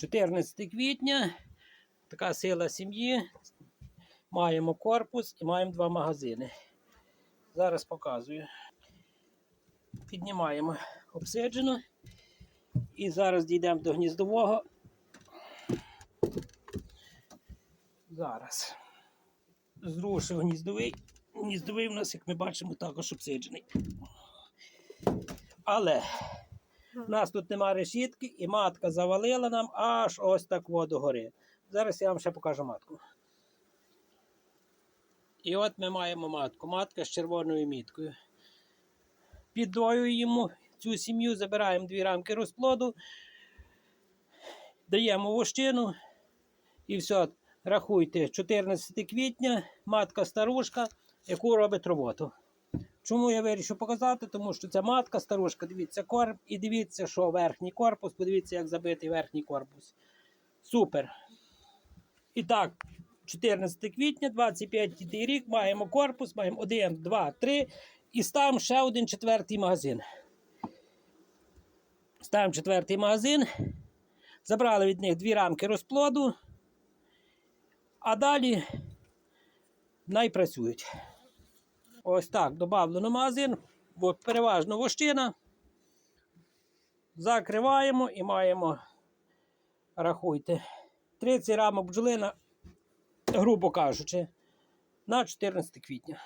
14 квітня. Така сила сім'ї. Маємо корпус і маємо два магазини. Зараз показую. Піднімаємо обсиджену. І зараз дійдемо до гніздового. Зараз. Зрушив гніздовий. Гніздовий у нас, як ми бачимо, також обсиджений. Але у нас тут нема решітки, і матка завалила нам аж ось так воду гори. Зараз я вам ще покажу матку. І от ми маємо матку. Матка з червоною міткою. Піддоюємо цю сім'ю, забираємо дві рамки розплоду, даємо вощину і все. Рахуйте, 14 квітня, матка старушка, яку робить роботу. Чому я вирішив показати? Тому що це матка старушка, дивіться корп, і дивіться, що верхній корпус, подивіться, як забитий верхній корпус. Супер. І так, 14 квітня, 25 рік, маємо корпус, маємо 1, 2, 3 і ставимо ще один четвертий магазин. Ставимо четвертий магазин. Забрали від них дві рамки розплоду. А далі найпрацюють. Ось так, додавлено магазин, бо переважно вощина. Закриваємо і маємо, рахуйте, 30 рамок бджолина, грубо кажучи, на 14 квітня.